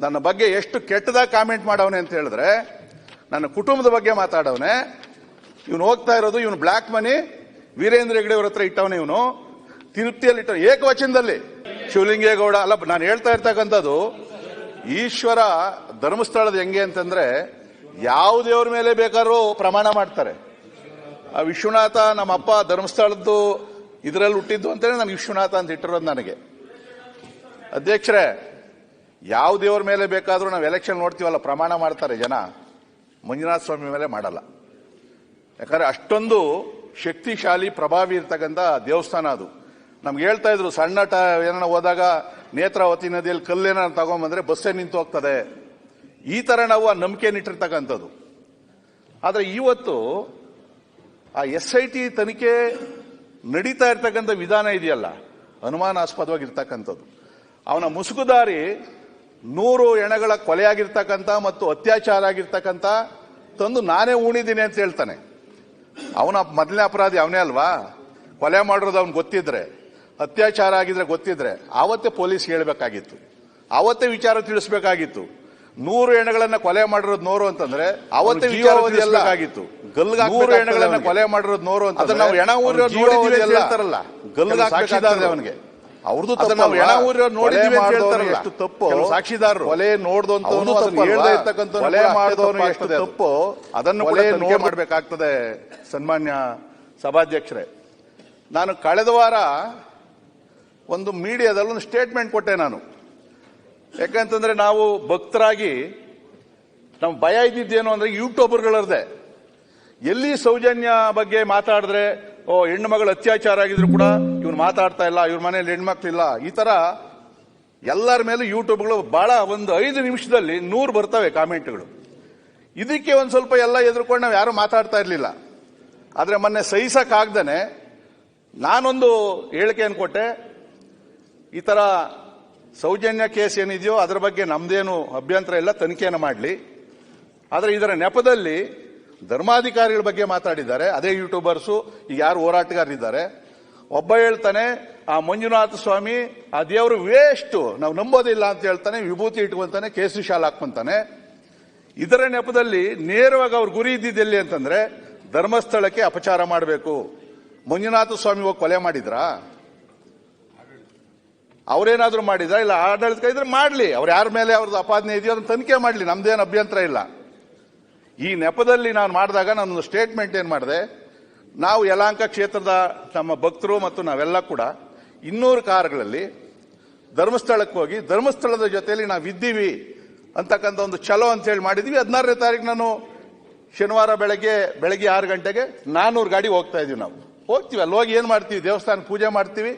ನನ್ನ ಬಗ್ಗೆ ಎಷ್ಟು ಕೆಟ್ಟದಾಗಿ ಕಾಮೆಂಟ್ ಮಾಡವನೆ ಅಂತ ಹೇಳಿದ್ರೆ, ನನ್ನ ಕುಟುಂಬದ ಬಗ್ಗೆ ಮಾತಾಡವನೆ, ಇವನು ಹೋಗ್ತಾ ಇರೋದು, ಇವನು ಬ್ಲ್ಯಾಕ್ ಮನಿ, ವೀರೇಂದ್ರ ಹೆಗಡೆ ಅವ್ರ ಹತ್ರ ಇಟ್ಟವನೆ ಇವನು, ತಿರುಪ್ತಿಯಲ್ಲಿ ಇಟ್ಟ ಏಕವಚನದಲ್ಲಿ. ಶಿವಲಿಂಗೇಗೌಡ, ಅಲ್ಲ, ನಾನು ಹೇಳ್ತಾ ಇರ್ತಕ್ಕಂಥದ್ದು, ಈಶ್ವರ ಧರ್ಮಸ್ಥಳದ ಹೆಂಗೆ ಅಂತಂದ್ರೆ, ಯಾವ ದೇವ್ರ ಮೇಲೆ ಬೇಕಾದ್ರೂ ಪ್ರಮಾಣ ಮಾಡ್ತಾರೆ. ಆ ವಿಶ್ವನಾಥ ನಮ್ಮ ಅಪ್ಪ ಧರ್ಮಸ್ಥಳದ್ದು ಇದರಲ್ಲಿ ಹುಟ್ಟಿದ್ದು ಅಂತೇಳಿ ನನಗೆ ವಿಶ್ವನಾಥ ಅಂತ ಇಟ್ಟಿರೋದು ನನಗೆ. ಅಧ್ಯಕ್ಷರೇ ಯಾವ ದೇವ್ರ ಮೇಲೆ ಬೇಕಾದರೂ ನಾವು ಎಲೆಕ್ಷನ್ ನೋಡ್ತೀವಲ್ಲ, ಪ್ರಮಾಣ ಮಾಡ್ತಾರೆ ಜನ. ಮಂಜುನಾಥ ಸ್ವಾಮಿ ಮೇಲೆ ಮಾಡಲ್ಲ. ಯಾಕಂದ್ರೆ ಅಷ್ಟೊಂದು ಶಕ್ತಿಶಾಲಿ, ಪ್ರಭಾವಿ ಇರ್ತಕ್ಕಂಥ ದೇವಸ್ಥಾನ ಅದು. ನಮ್ಗೆ ಹೇಳ್ತಾ ಇದ್ರು, ಸಣ್ಣ ಟ ಏನಾರ ಹೋದಾಗ ನೇತ್ರಾವತಿ ನದಿಯಲ್ಲಿ ಕಲ್ಲೇನ ತಗೊಂಬಂದ್ರೆ ಬಸ್ಸೇ ನಿಂತು ಹೋಗ್ತದೆ? ಈ ತರ ನಾವು ಆ ನಂಬಿಕೆ ಆದರೆ ಆದ್ರೆ ಇವತ್ತು ಆ ಎಸ್ ಐ ಟಿ ತನಿಖೆ ನಡೀತಾ ಇರ್ತಕ್ಕಂಥ ವಿಧಾನ ಇದೆಯಲ್ಲ, ಅನುಮಾನಾಸ್ಪದವಾಗಿರ್ತಕ್ಕಂಥದ್ದು. ಅವನ ಮುಸುಕುದಾರಿ ನೂರು ಎಣಗಳ ಕೊಲೆಯಾಗಿರ್ತಕ್ಕಂಥ ಮತ್ತು ಅತ್ಯಾಚಾರ ಆಗಿರ್ತಕ್ಕಂಥ ತಂದು ನಾನೇ ಉಣಿದ್ದೀನಿ ಅಂತ ಹೇಳ್ತಾನೆ ಅವನ ಮೊದಲನೇ ಅಪರಾಧಿ ಅವನೇ ಅಲ್ವಾ ಕೊಲೆ ಮಾಡಿರೋದು ಅವ್ನು ಗೊತ್ತಿದ್ರೆ ಅತ್ಯಾಚಾರ ಆಗಿದ್ರೆ ಗೊತ್ತಿದ್ರೆ ಆವತ್ತೇ ಪೊಲೀಸ್ ಹೇಳಬೇಕಾಗಿತ್ತು ಆವತ್ತೇ ವಿಚಾರ ತಿಳಿಸ್ಬೇಕಾಗಿತ್ತು ನೂರು ಹೆಣಗಳನ್ನ ಕೊಲೆ ಮಾಡಿರೋದು ನೋರು ಅಂತಂದ್ರೆ ಅವತ್ತೇ ಅವ್ನು ವಿಚಾರ ಜೀವಾವಧಿ ಅಲ್ಲ. ತಿಳಿಸ್ಬೇಕಾಗಿತ್ತು ಗಲ್ಗ್ ನೂರು ಹೆಣಗಳನ್ನ ಕೊಲೆ ಮಾಡಿರೋದು ನೋರು ಅಂತ ನಾವು ಹೆಣ ಊರಿರೋದು ನೋಡಿದೀವಿ ಅಂತ ಅಲ್ಲ. ಹೇಳ್ತಾರಲ್ಲ. ಗಲ್ಗ್. ಅವನಿಗೆ ಅವ್ರದ್ದು. ಎಷ್ಟು ತಪ್ಪು ಸಾಕ್ಷಿದಾರರು. ಕೊಲೆ ನೋಡ್ದಂತವನು? ಹೇಳ್ದೆ ಇರ್ತಕ್ಕಂಥವ್ನು ಕೊಲೆ ಮಾಡಿದವನು ಎಷ್ಟು. ತಪ್ಪು ಅದನ್ನು ಕೊಲೆ ನೋಡ್- ಮಾಡಬೇಕಾಗ್ತದೆ ಸನ್ಮಾನ್ಯ ಸಭಾಧ್ಯಕ್ಷರೇ ನಾನು ಕಳೆದ ವಾರ ಒಂದು ಮೀಡಿಯಾದಲ್ಲಿ ಒಂದು ಸ್ಟೇಟ್ಮೆಂಟ್ ಕೊಟ್ಟೆ ನಾನು ಯಾಕಂತಂದ್ರೆ ನಾವು ಭಕ್ತರಾಗಿ ನಮ್ಮ ಭಯ ಇದ್ದಿದ್ದೇನು ಅಂದ್ರೆ ಯೂಟ್ಯೂಬರ್ಗಳರ್ದೆ ಎಲ್ಲಿ ಸೌಜನ್ಯ ಬಗ್ಗೆ ಮಾತಾಡಿದ್ರೆ ಓ, ಹೆಣ್ಣು ಮಗಳು ಅತ್ಯಾಚಾರ ಆಗಿದ್ರು ಕೂಡ ಇವ್ರು ಮಾತಾಡ್ತಾ ಇಲ್ಲ, ಇವ್ರ ಮನೇಲಿ ಹೆಣ್ಮಕ್ಳಿಲ್ಲ ಈ ತರ ಎಲ್ಲರ ಮೇಲೆ ಯೂಟ್ಯೂಬ್ಗಳು ಬಹಳ ಒಂದು ಐದು ನಿಮಿಷದಲ್ಲಿ ನೂರು ಬರ್ತವೆ ಕಾಮೆಂಟ್ಗಳು. ಇದಕ್ಕೆ ಒಂದು ಸ್ವಲ್ಪ ಎಲ್ಲ ಎದುರ್ಕೊಂಡು ನಾವು ಯಾರು ಮಾತಾಡ್ತಾ ಇರ್ಲಿಲ್ಲ. ಆದ್ರೆ ಮೊನ್ನೆ ಸಹಿಸಕ್ಕಾಗ್ದೇನೆ ನಾನೊಂದು ಹೇಳಿಕೆಯನ್ನು ಕೊಟ್ಟೆ. ಈ ತರ ಸೌಜನ್ಯ ಕೇಸ್ ಏನಿದೆಯೋ ಅದರ ಬಗ್ಗೆ ನಮ್ದೇನು ಅಭ್ಯಂತರ ಇಲ್ಲ, ತನಿಖೆಯನ್ನು ಮಾಡಲಿ. ಆದರೆ ಇದರ ನೆಪದಲ್ಲಿ ಧರ್ಮಾಧಿಕಾರಿಗಳ ಬಗ್ಗೆ ಮಾತಾಡಿದ್ದಾರೆ. ಅದೇ ಯೂಟ್ಯೂಬರ್ಸು, ಈಗ ಯಾರು ಹೋರಾಟಗಾರರಿದ್ದಾರೆ. ಒಬ್ಬ ಹೇಳ್ತಾನೆ, ಆ ಮಂಜುನಾಥ ಸ್ವಾಮಿ, ಆ ದೇವರು ವೇಸ್ಟ್, ನಾವು ನಂಬೋದಿಲ್ಲ ಅಂತ ಹೇಳ್ತಾನೆ, ವಿಭೂತಿ ಇಟ್ಕೊಂತಾನೆ, ಕೇಸರಿ ಶಾಲ್ ಹಾಕೊಂತಾನೆ ಇದರ ನೆಪದಲ್ಲಿ ನೇರವಾಗಿ ಅವ್ರ ಗುರಿ ಇದ್ದಿದ್ದೆಲ್ಲಿ ಅಂತಂದ್ರೆ, ಧರ್ಮಸ್ಥಳಕ್ಕೆ ಅಪಚಾರ ಮಾಡಬೇಕು. ಮಂಜುನಾಥ ಸ್ವಾಮಿ ಹೋಗಿ ಕೊಲೆ ಮಾಡಿದ್ರಾ? ಅವ್ರೇನಾದ್ರೂ ಮಾಡಿದ್ರ? ಇಲ್ಲ ಆಡಳಿತ ಇದ್ರೆ ಮಾಡ್ಲಿ. ಅವ್ರು ಯಾರ ಮೇಲೆ ಅವ್ರದ್ದು ಅಪಾದನೆ ಇದೆಯೋ ಅದನ್ನ ತನಿಖೆ ಮಾಡ್ಲಿ. ನಮ್ದೇನು ಅಭ್ಯಂತರ ಇಲ್ಲ. ಈ ನೆಪದಲ್ಲಿ ನಾನು ಮಾಡಿದಾಗ ನಾನೊಂದು ಸ್ಟೇಟ್ಮೆಂಟ್ ಏನು ಮಾಡಿದೆ? ನಾವು ಯಲಾಂಕ ಕ್ಷೇತ್ರದ ನಮ್ಮ ಭಕ್ತರು ಮತ್ತು ನಾವೆಲ್ಲ ಕೂಡ ಇನ್ನೂರು ಕಾರುಗಳಲ್ಲಿ ಧರ್ಮಸ್ಥಳಕ್ಕೆ ಹೋಗಿ ಧರ್ಮಸ್ಥಳದ ಜೊತೆಯಲ್ಲಿ ನಾವು ಇದ್ದೀವಿ ಅಂತಕ್ಕಂಥ ಒಂದು ಛಲೋ ಅಂತ ಹೇಳಿ ಮಾಡಿದ್ವಿ. ಹದಿನಾರನೇ ತಾರೀಕು ನಾನು ಶನಿವಾರ ಬೆಳಗ್ಗೆ ಬೆಳಗ್ಗೆ ಆರು ಗಂಟೆಗೆ ನಾನೂರು ಗಾಡಿ ಹೋಗ್ತಾ ಇದೀವಿ ನಾವು. ಹೋಗ್ತೀವಿ. ಅಲ್ಲಿ ಹೋಗಿ ಏನು ಮಾಡ್ತೀವಿ? ದೇವಸ್ಥಾನ ಪೂಜೆ ಮಾಡ್ತೀವಿ.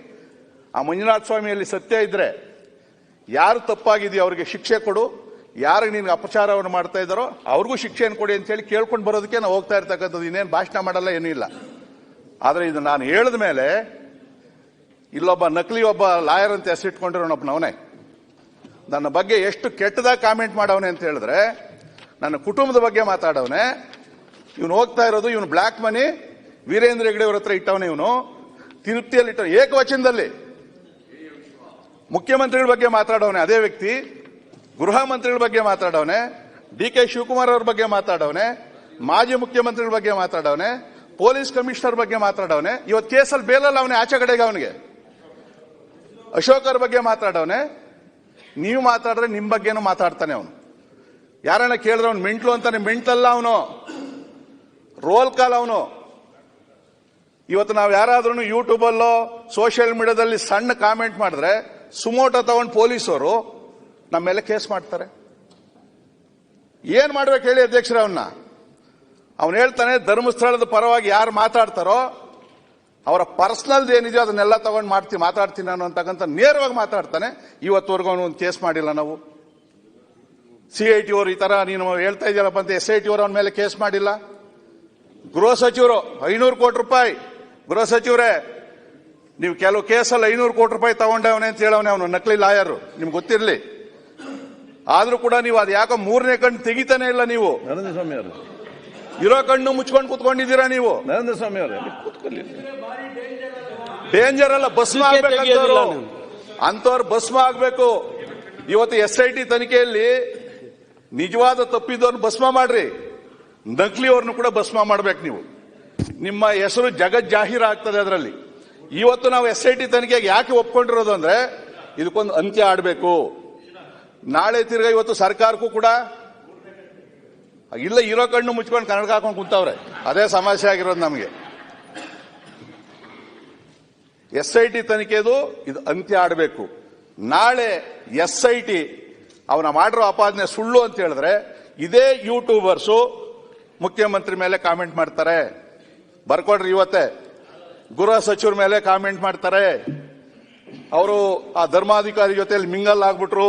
ಆ ಮಂಜುನಾಥ ಸ್ವಾಮಿಯಲ್ಲಿ ಸತ್ಯ ಇದ್ರೆ ಯಾರು ತಪ್ಪಾಗಿದೆಯೋ ಅವರಿಗೆ ಶಿಕ್ಷೆ ಕೊಡು. ಯಾರಿಗೆ ನಿನ್ಗೆ ಅಪಚಾರವನ್ನು ಮಾಡ್ತಾ ಇದ್ದಾರೋ ಅವ್ರಿಗೂ ಶಿಕ್ಷೆಯನ್ನು ಕೊಡಿ ಅಂತ ಹೇಳಿ ಕೇಳ್ಕೊಂಡು ಬರೋದಕ್ಕೆ ನಾವು ಹೋಗ್ತಾ ಇರ್ತಕ್ಕಂಥದ್ದು ಇನ್ನೇನು ಭಾಷಣ ಮಾಡಲ್ಲ ಏನಿಲ್ಲ ಆದ್ರೆ ಇದು ನಾನು ಹೇಳಿದ ಮೇಲೆ ಇಲ್ಲೊಬ್ಬ ನಕಲಿ ಒಬ್ಬ ಲಾಯರ್ ಅಂತ ಹೆಸರಿಟ್ಕೊಂಡಿರೋನೊಬ್ಬನವನೇ ನನ್ನ ಬಗ್ಗೆ ಎಷ್ಟು ಕೆಟ್ಟದಾಗ ಕಾಮೆಂಟ್ ಮಾಡವನೆ ಅಂತ ಹೇಳಿದ್ರೆ, ನನ್ನ ಕುಟುಂಬದ ಬಗ್ಗೆ ಮಾತಾಡವನೆ, ಇವನು ಹೋಗ್ತಾ ಇರೋದು, ಇವನು ಬ್ಲ್ಯಾಕ್ ಮನಿ, ವೀರೇಂದ್ರ ಹೆಗಡೆ ಅವ್ರ ಹತ್ರ ಇಟ್ಟವನೇ ಇವನು. ತಿರುಪ್ತಿಯಲ್ಲಿ ಇಟ್ಟವನು ಏಕವಚನದಲ್ಲಿ ಮುಖ್ಯಮಂತ್ರಿಗಳ ಬಗ್ಗೆ ಮಾತಾಡೋವನೆ ಅದೇ ವ್ಯಕ್ತಿ. ಗೃಹ ಮಂತ್ರಿಗಳ ಬಗ್ಗೆ ಮಾತಾಡವನೆ, ಡಿ ಕೆ ಶಿವಕುಮಾರ್ ಅವ್ರ ಬಗ್ಗೆ ಮಾತಾಡವನೆ, ಮಾಜಿ ಮುಖ್ಯಮಂತ್ರಿಗಳ ಬಗ್ಗೆ ಮಾತಾಡವನೆ, ಪೊಲೀಸ್ ಕಮಿಷನರ್ ಬಗ್ಗೆ ಮಾತಾಡವನೆ, ಇವತ್ತು ಕೇಸಲ್ಲಿ ಬೇಲಲ್ಲ ಅವನೇ ಆಚೆ ಕಡೆಗೆ ಅವನಿಗೆ. ಅಶೋಕ್ ಬಗ್ಗೆ ಮಾತಾಡವನೆ, ನೀವು ಮಾತಾಡಿದ್ರೆ ನಿಮ್ಮ ಬಗ್ಗೆನೂ ಮಾತಾಡ್ತಾನೆ ಅವನು. ಯಾರನ್ನ ಕೇಳಿದ್ರೆ ಅವ್ನು ಮೆಂಟ್ಲು ಅಂತಾನೆ ಮೆಂಟ್ಲಲ್ಲ ಅವನು. ರೋಲ್ ಕಾಲ್ ಅವನು. ಇವತ್ತು ನಾವು ಯಾರಾದ್ರೂ ಯೂಟ್ಯೂಬಲ್ಲೋ ಸೋಷಿಯಲ್ ಮೀಡಿಯಾದಲ್ಲಿ ಸಣ್ಣ ಕಾಮೆಂಟ್ ಮಾಡಿದ್ರೆ ಸುಮೋಟೋ ತಗೊಂಡು ಪೊಲೀಸರು ನಮ್ಮ ಮೇಲೆ ಕೇಸ್ ಮಾಡ್ತಾರೆ. ಏನ್ ಮಾಡ್ಬೇಕು ಹೇಳಿ ಅಧ್ಯಕ್ಷರ ಅವನ್ನ ಅವನು ಹೇಳ್ತಾನೆ, ಧರ್ಮಸ್ಥಳದ ಪರವಾಗಿ ಯಾರು ಮಾತಾಡ್ತಾರೋ, ಅವರ ಪರ್ಸನಲ್ ಏನಿದೆಯೋ ಅದನ್ನೆಲ್ಲ ತಗೊಂಡು ಮಾಡ್ತೀನಿ ಮಾತಾಡ್ತೀನಿ ನಾನು ಅಂತಕ್ಕಂಥ ನೇರವಾಗಿ ಮಾತಾಡ್ತಾನೆ. ಇವತ್ತುವರೆಗೂ ಅವನು ಒಂದು ಕೇಸ್ ಮಾಡಿಲ್ಲ ನಾವು. ಸಿ ಐ ಟಿ ಅವರು ಈ ತರ ನೀನು ಹೇಳ್ತಾ ಇದ್ದೀರಪ್ಪ ಅಂತ ಎಸ್ ಐ ಟಿ ಅವರು ಅವನ ಮೇಲೆ ಕೇಸ್ ಮಾಡಿಲ್ಲ. ಗೃಹ ಸಚಿವರು, ಐನೂರು ಕೋಟಿ ರೂಪಾಯಿ. ಗೃಹ ಸಚಿವರೇ, ನೀವು ಕೆಲವು ಕೇಸಲ್ಲಿ ಐನೂರು ಕೋಟಿ ರೂಪಾಯಿ ತಗೊಂಡವನೇ ಅಂತ ಹೇಳವನೇ ಅವನು, ನಕಲಿ ಲಾಯರು. ನಿಮ್ಗೆ ಗೊತ್ತಿರಲಿ. ಆದ್ರೂ ಕೂಡ ನೀವು ಅದು ಯಾಕೋ ಮೂರನೇ ಕಣ್ಣು ತೆಗಿತಾನೆ ಇಲ್ಲ ನೀವು? ನರೇಂದ್ರ ಸ್ವಾಮಿ ಅವರು ಇರೋ ಕಣ್ಣು ಮುಚ್ಕೊಂಡು ಕುತ್ಕೊಂಡಿದ್ದೀರಾ ನೀವು? ನರೇಂದ್ರ ಸ್ವಾಮಿ ಅವರು ಕೂತ್ಕೊಳ್ಳಿ. ಡೇಂಜರ್ ಅಲ್ಲ ಭಸ್ಮ ಆಗ್ಬೇಕಂತವ್ರು ನೀವು. ಅಂತವ್ರು ಭಸ್ಮ ಆಗ್ಬೇಕು. ಇವತ್ತು ಎಸ್ ಐ ಟಿ ತನಿಖೆಯಲ್ಲಿ ನಿಜವಾದ ತಪ್ಪಿದವ್ರನ್ನ ಭಸ್ಮ ಮಾಡ್ರಿ. ನಕಲಿಯವ್ರನ್ನು ಕೂಡ ಭಸ್ಮ ಮಾಡ್ಬೇಕು ನೀವು. ನಿಮ್ಮ ಹೆಸರು ಜಗತ್ ಜಾಹೀರ ಆಗ್ತದೆ ಅದರಲ್ಲಿ. ಇವತ್ತು ನಾವು ಎಸ್ ಐ ಟಿ ತನಿಖೆಗೆ ಯಾಕೆ ಒಪ್ಕೊಂಡಿರೋದು ಅಂದ್ರೆ ಇದಕ್ಕೊಂದು ಅಂತ್ಯ ಆಡಬೇಕು. ನಾಳೆ ತಿರ್ಗ ಇವತ್ತು ಸರ್ಕಾರಕ್ಕೂ ಕೂಡ ಇಲ್ಲ, ಇರೋ ಕಣ್ಣು ಮುಚ್ಕೊಂಡು ಕನ್ನಡ ಹಾಕೊಂಡು ಕುಂತವ್ರೆ. ಅದೇ ಸಮಸ್ಯೆ ಆಗಿರೋದು ನಮಗೆ. ಎಸ್ ಐ ಟಿ ತನಿಖೆದು ಇದು ಅಂತ್ಯ ಆಡಬೇಕು. ನಾಳೆ ಎಸ್ ಐ ಟಿ ಅವನ ಮಾಡಿರೋ ಅಪಾದನೆ ಸುಳ್ಳು ಅಂತ ಹೇಳಿದ್ರೆ ಇದೇ ಯೂಟ್ಯೂಬರ್ಸು ಮುಖ್ಯಮಂತ್ರಿ ಮೇಲೆ ಕಾಮೆಂಟ್ ಮಾಡ್ತಾರೆ. ಬರ್ಕೊಡ್ರಿ ಇವತ್ತೇ. ಗೃಹ ಸಚಿವರ ಮೇಲೆ ಕಾಮೆಂಟ್ ಮಾಡ್ತಾರೆ. ಅವರು ಆ ಧರ್ಮಾಧಿಕಾರಿ ಜೊತೆಯಲ್ಲಿ ಮಿಂಗಲ್ ಆಗ್ಬಿಟ್ರು.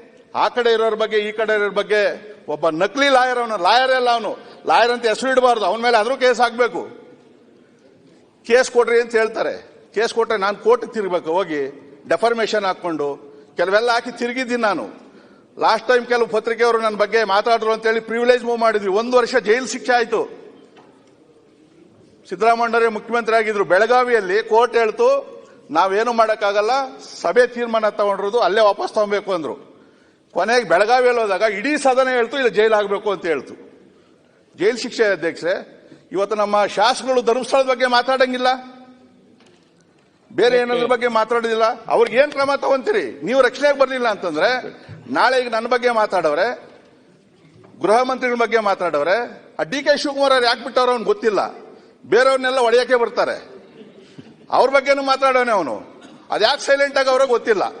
ಆ ಕಡೆ ಇರೋರ ಬಗ್ಗೆ, ಈ ಕಡೆ ಇರೋರ ಬಗ್ಗೆ ಒಬ್ಬ ನಕಲಿ ಲಾಯರ್ ಅವನು, ಲಾಯರ್ ಅಲ್ಲ ಅವನು. ಲಾಯರ್ ಅಂತ ಹೆಸರು ಇಡಬಾರ್ದು, ಅವನ ಮೇಲೆ ಆದರೂ ಕೇಸ್ ಆಗಬೇಕು ಕೇಸ್ ಕೊಡ್ರಿ ಅಂತ ಹೇಳ್ತಾರೆ. ಕೇಸ್ ಕೊಟ್ಟರೆ ನಾನು ಕೋರ್ಟ್ ತಿರ್ಬೇಕು ಹೋಗಿ ಡೆಫರ್ಮೇಷನ್ ಹಾಕ್ಕೊಂಡು, ಕೆಲವೆಲ್ಲ ಹಾಕಿ ತಿರುಗಿದ್ದೀನಿ ನಾನು. ಲಾಸ್ಟ್ ಟೈಮ್ ಕೆಲವು ಪತ್ರಿಕೆಯವರು ನನ್ನ ಬಗ್ಗೆ ಮಾತಾಡಿದ್ರು ಅಂತ ಹೇಳಿ ಪ್ರಿವಿಲೇಜ್ ಮೂವ್ ಮಾಡಿದ್ವಿ. ಒಂದು ವರ್ಷ ಜೈಲು ಶಿಕ್ಷೆ ಆಯಿತು. ಸಿದ್ದರಾಮಯ್ಯರೇ ಮುಖ್ಯಮಂತ್ರಿ ಆಗಿದ್ರು ಬೆಳಗಾವಿಯಲ್ಲಿ ಕೋರ್ಟ್ ಹೇಳ್ತು, ನಾವೇನು ಮಾಡೋಕ್ಕಾಗಲ್ಲ, ಸಭೆ ತೀರ್ಮಾನ ತಗೊಂಡಿರೋದು ಅಲ್ಲೇ ವಾಪಸ್ ತಗೋಬೇಕು ಅಂದ್ರು. ಕೊನೆಗೆ ಬೆಳಗಾವಿಯಲ್ಲಿ ಹೋದಾಗ ಇಡೀ ಸದನ ಹೇಳ್ತು, ಇಲ್ಲ ಜೈಲ್ ಆಗಬೇಕು ಅಂತ ಹೇಳ್ತು. ಜೈಲು ಶಿಕ್ಷೆ ಅಧ್ಯಕ್ಷರೇ, ಇವತ್ತು ನಮ್ಮ ಶಾಸಕರು ಧರ್ಮಸ್ಥಳದ ಬಗ್ಗೆ ಮಾತಾಡಂಗಿಲ್ಲ. ಬೇರೆ ಏನಾದ್ರ ಬಗ್ಗೆ ಮಾತಾಡೋದಿಲ್ಲ. ಅವ್ರಿಗೆ ಏನ್ ಕ್ರಮ ತಗೊಂತೀರಿ? ನೀವು ರಕ್ಷಣೆಗೆ ಬರಲಿಲ್ಲ ಅಂತಂದ್ರೆ, ನಾಳೆ ಈಗ ನನ್ನ ಬಗ್ಗೆ ಮಾತಾಡವ್ರೆ, ಗೃಹ ಮಂತ್ರಿಗಳ ಬಗ್ಗೆ ಮಾತಾಡವ್ರೆ, ಆ ಡಿ ಕೆ ಶಿವಕುಮಾರ್ ಅವ್ರು ಯಾಕೆ ಬಿಟ್ಟವ್ರ ಅವ್ನು ಗೊತ್ತಿಲ್ಲ. ಬೇರೆಯವ್ರನ್ನೆಲ್ಲ ಒಡೆಯಕ್ಕೆ ಬರ್ತಾರೆ. ಅವ್ರ ಬಗ್ಗೆನೂ ಮಾತಾಡೋನೆ ಅವನು. ಅದ್ಯಾಕೆ ಸೈಲೆಂಟ್ ಆಗಿ ಅವ್ರಿಗೆ ಗೊತ್ತಿಲ್ಲ.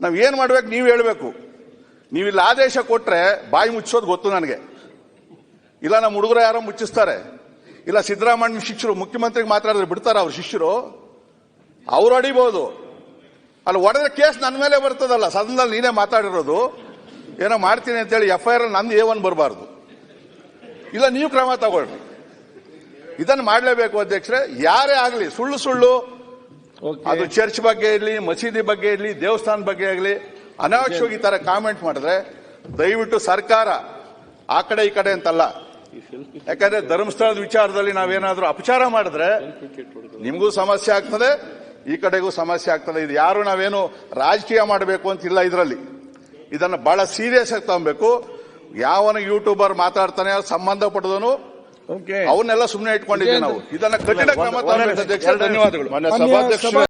ನಾವ್ ಏನು ಮಾಡ್ಬೇಕು ನೀವು ಹೇಳಬೇಕು. ನೀವು ಇಲ್ಲಿ ಆದೇಶ ಕೊಟ್ಟರೆ ಬಾಯಿ ಮುಚ್ಚೋದು ಗೊತ್ತು ನನಗೆ. ಇಲ್ಲ ನಮ್ಮ ಹುಡುಗರು ಯಾರೋ ಮುಚ್ಚಿಸ್ತಾರೆ. ಇಲ್ಲ ಸಿದ್ದರಾಮಯ್ಯ ಶಿಷ್ಯರು, ಮುಖ್ಯಮಂತ್ರಿಗೆ ಮಾತಾಡಿದ್ರೆ ಬಿಡ್ತಾರೆ ಅವ್ರ ಶಿಷ್ಯರು. ಅವರು ಹೊಡಿಬೋದು ಅಲ್ಲಿ ಒಡೆದ ಕೇಸ್ ನನ್ನ ಮೇಲೆ ಬರ್ತದಲ್ಲ, ಸದನದಲ್ಲಿ ನೀನೇ ಮಾತಾಡಿರೋದು. ಏನೋ ಮಾಡ್ತೀನಿ ಅಂತೇಳಿ ಎಫ್ ಐ ಆರ್ ನಂದು ಎ ಒನ್ ಬರಬಾರ್ದು. ಇಲ್ಲ, ನೀವು ಕ್ರಮ ತಗೊಳ್ರಿ. ಇದನ್ನು ಮಾಡಲೇಬೇಕು ಅಧ್ಯಕ್ಷರೇ. ಯಾರೇ ಆಗಲಿ, ಸುಳ್ಳು ಸುಳ್ಳು ಅದು ಚರ್ಚ್ ಬಗ್ಗೆ ಇರಲಿ, ಮಸೀದಿ ಬಗ್ಗೆ ಇರಲಿ ದೇವಸ್ಥಾನ ಬಗ್ಗೆ ಆಗಲಿ ಅನಾವಶ್ಯವಾಗಿ ತರ ಕಾಮೆಂಟ್ ಮಾಡಿದ್ರೆ ದಯವಿಟ್ಟು ಸರ್ಕಾರ ಆ ಕಡೆ ಈ ಕಡೆ ಅಂತಲ್ಲ. ಯಾಕಂದ್ರೆ ಧರ್ಮಸ್ಥಳದ ವಿಚಾರದಲ್ಲಿ ನಾವೇನಾದ್ರೂ ಅಪಚಾರ ಮಾಡಿದ್ರೆ ನಿಮಗೂ ಸಮಸ್ಯೆ ಆಗ್ತದೆ, ಈ ಕಡೆಗೂ ಸಮಸ್ಯೆ ಆಗ್ತದೆ. ಇದು ಯಾರು ನಾವೇನು ರಾಜಕೀಯ ಮಾಡಬೇಕು ಅಂತಿಲ್ಲ ಇದರಲ್ಲಿ. ಇದನ್ನು ಬಹಳ ಸೀರಿಯಸ್ ಆಗಿ ತಗೊಬೇಕು. ಯಾವನ ಯೂಟ್ಯೂಬರ್ ಮಾತಾಡ್ತಾನೆ ಸಂಬಂಧಪಟ್ಟದನು ಅವನ್ನೆಲ್ಲ ಸುಮ್ಮನೆ ಇಟ್ಕೊಂಡಿದ್ದೀವಿ ನಾವು. ಇದನ್ನ ಕಠಿಣ ಕ್ರಮ ತಗೊಬೇಕು ಅಧ್ಯಕ್ಷ ಧನ್ಯವಾದಗಳು.